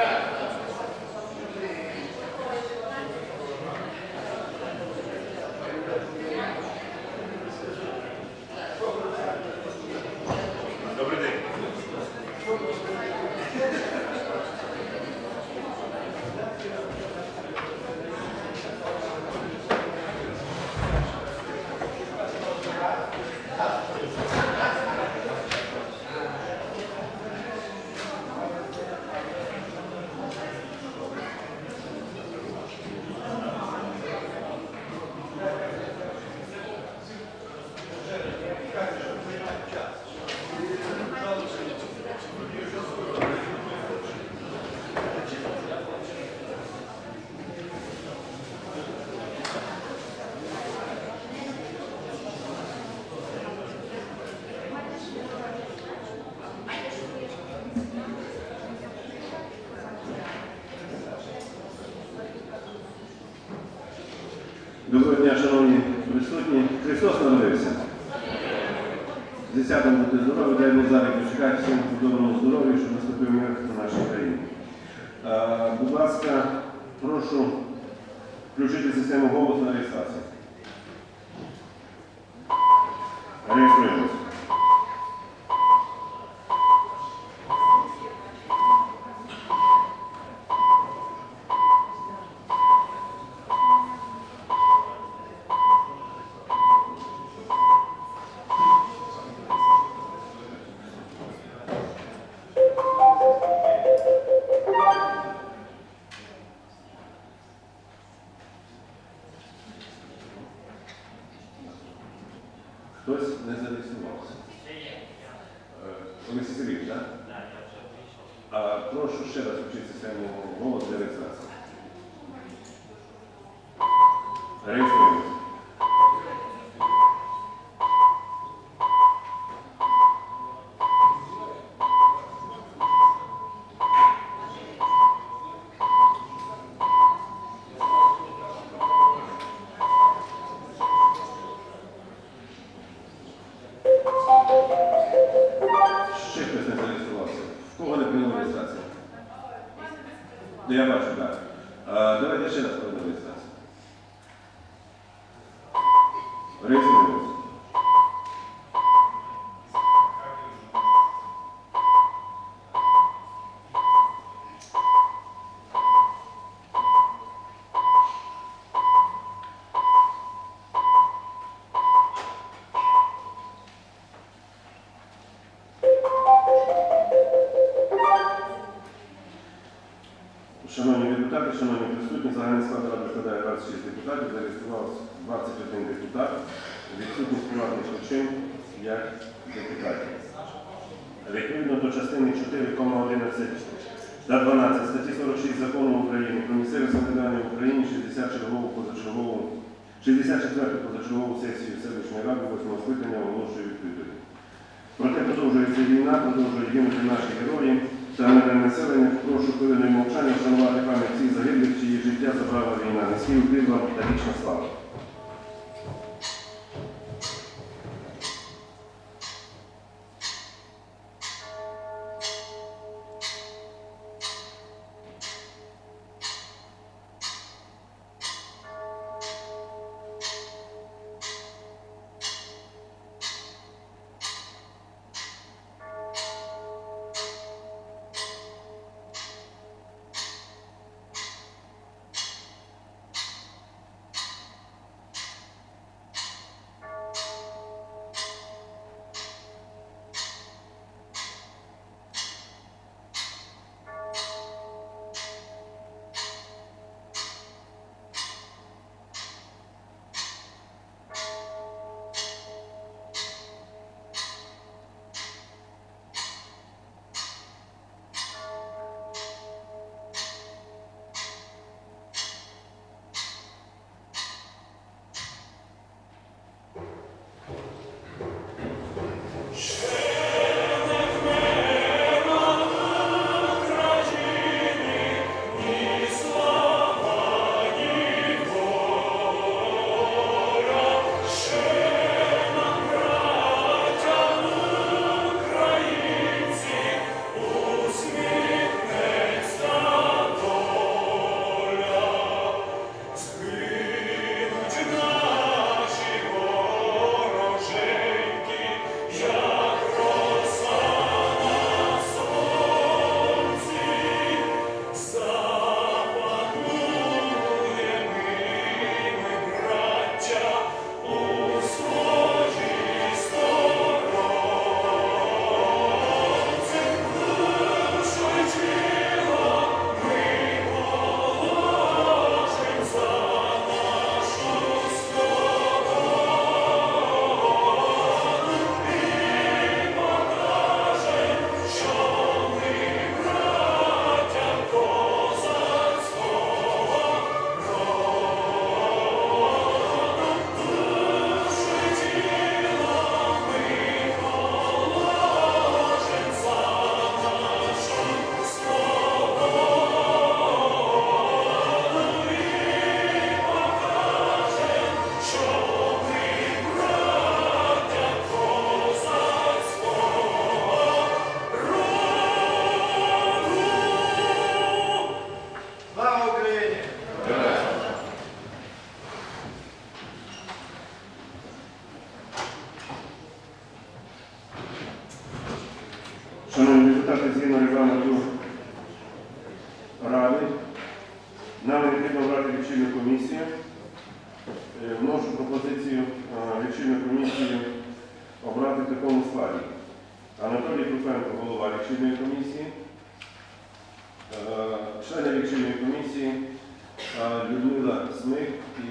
Слава Україні! Добрий ласка, прошу включити систему голосу на реєстрацію. Хтось не зареєструвався. Ви Олексій так? А прошу ще раз включити систему голос для реєстрації. Реєструємося. Реєстрацію? Ну, я бачу, так. Давайте ще раз проведемо 21 депутат, відсутність приватних причин 5 депутатів. Відповідно до частини 4,11 та 12 статті 46 Закону України про місцеве самоврядування в Україні 60 чергову позачергову 64 позачергову сесію селищної ради 8 скликання оголошую відкритою. Проте продовжується війна, продовжують гинути наші герої та населення. Прошу хвилиною мовчання вшанувати пам'ять цих загиблих, чиї життя забрала війна. Уклін вам та вічна слава.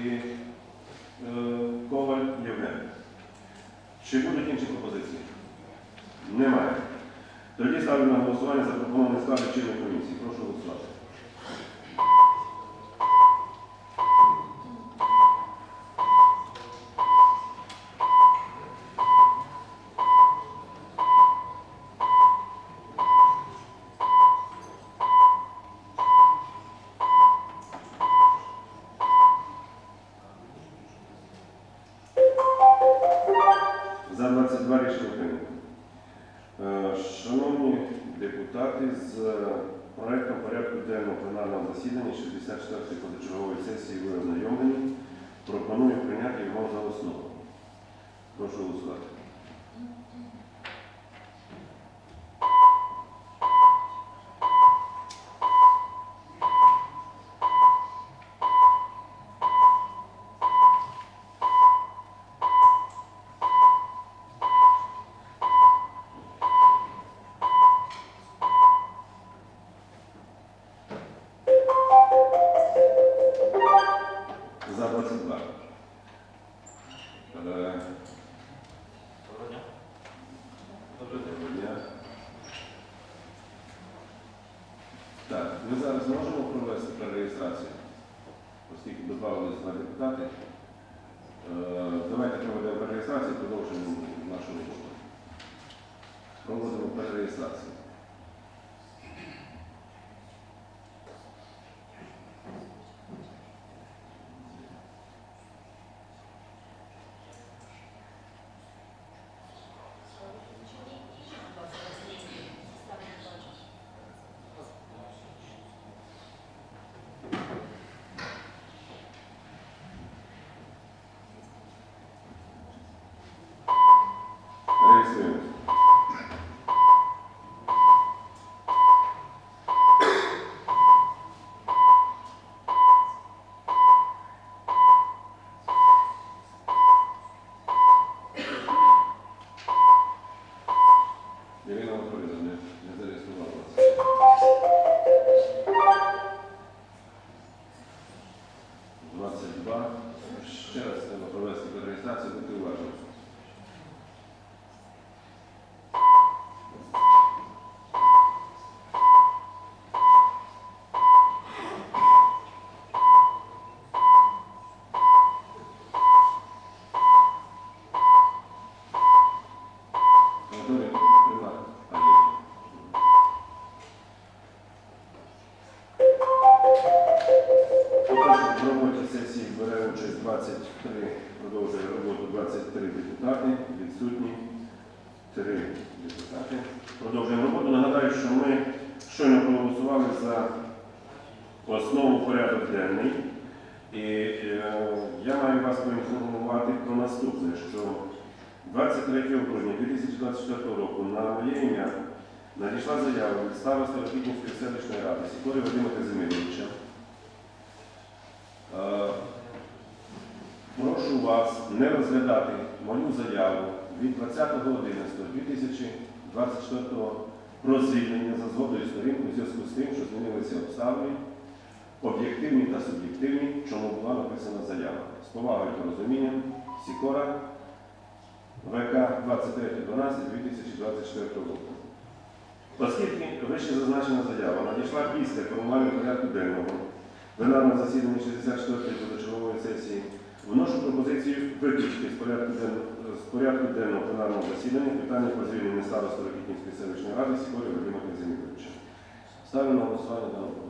І е, Коваль Євген. Чи будуть інші пропозиції? Немає. Тоді ставлю на голосування запропонований склад чинної комісії. Прошу голосувати. Шановні депутати, з проектом порядку денного пленарного засідання 64-ї позачергової сесії ви ознайомлені. Пропоную прийняти його за основу. Прошу голосувати. За 22. Е, Доброго дня. Так, ми зараз можемо провести перереєстрацію, оскільки додавалися два депутати. Е, Давайте проведемо перереєстрацію, продовжимо нашу роботу. Проводимо перереєстрацію. 22. Ще раз треба провести перереєстрацію, бути уважні. Депутати. Продовжуємо роботу. Нагадаю, що ми щойно проголосували за основу порядок денний. І е, я маю вас поінформувати про наступне, що 23 грудня 2024 року на моє ім'я надійшла заява від староста Рокітнівської селищної ради Сікорі Вадима Казимировича. Е, Прошу вас не розглядати мою заяву від 20.11.2024 про звільнення за згодою сторін у зв'язку з тим, що змінилися обставини, об'єктивні та суб'єктивні, чому була написана заява. З повагою та розумінням Сікора ВК 23.12.2024 року. Оскільки вище зазначена заява надійшла після формування порядку денного пленарного засідання 64-ї позачергової сесії, вношу пропозицію виключити з порядку, ден- з порядку денного пленарного засідання питання про звільнення староста Рокітнівської селищної ради Сікорі Володимира Казимировича. Ставлю на голосування дану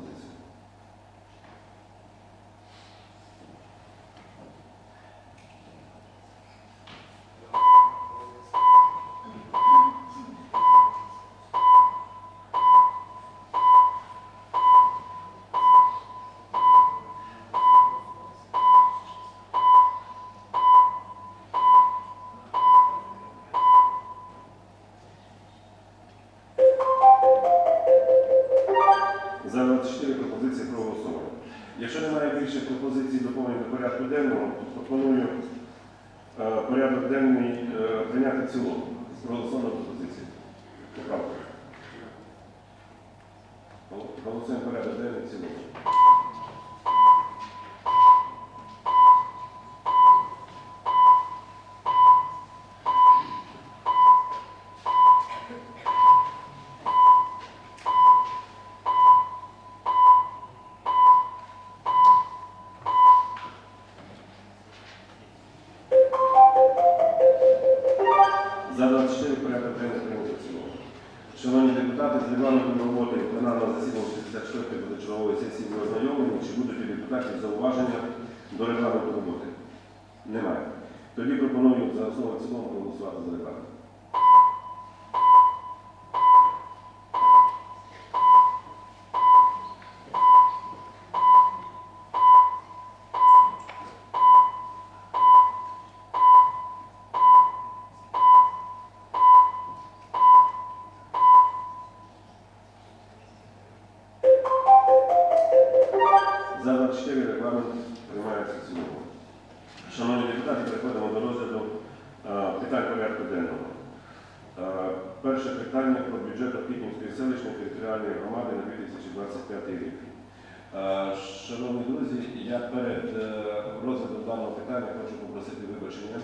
Шановні друзі, я перед е, розглядом даного питання хочу попросити вибачення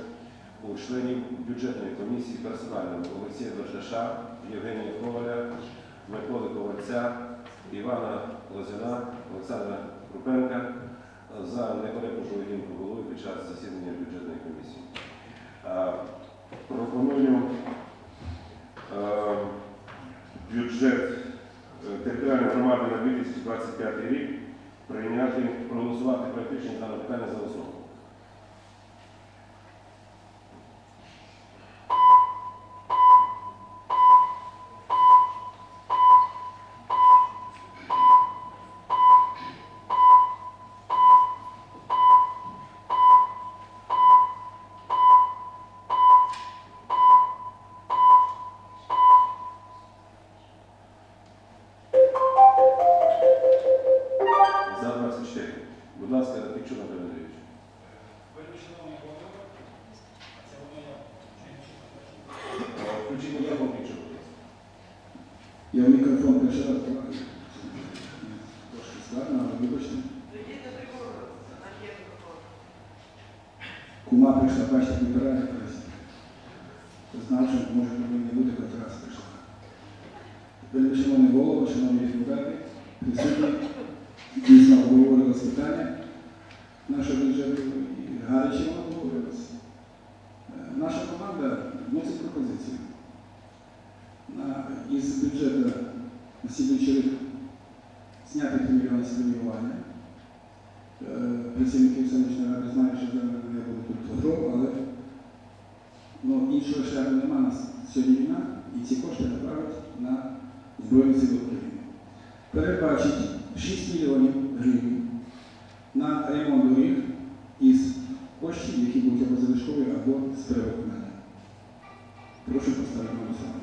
у членів бюджетної комісії персонально Олексія Дождаша, Євгенія Коваля, Миколи Ковальця, Івана Лозяна, Олександра Крупенка за некоректну поведінку голови під час засідання бюджетної комісії. Е, Пропоную е, бюджет територіальної громади на 2025 рік прийняти, проголосувати практично дане питання за основу. Вибачте. Кума прийшла, бачите, вибирає якось. Знав, що може повинні бути хоч раз прийшла. Вельми шановний голово, шановні депутати, присутні, дійсно обговорилось питання нашого бюджету і гаряче воно обговорилось. Е, Наша команда вносить пропозицію на, із бюджету на слідуючий рік зняти мільйони з преміювання. Е, Працівників селищної ради знають, що зараз не буде тут гроб, але ну, іншого шляху немає. Нас сьогодні війна, і ці кошти направить на Збройні Сили України. Передбачить 6 мільйонів гривень на ремонт доріг із коштів, які будуть або залишкові, або з перевиконання. Прошу поставити голосування.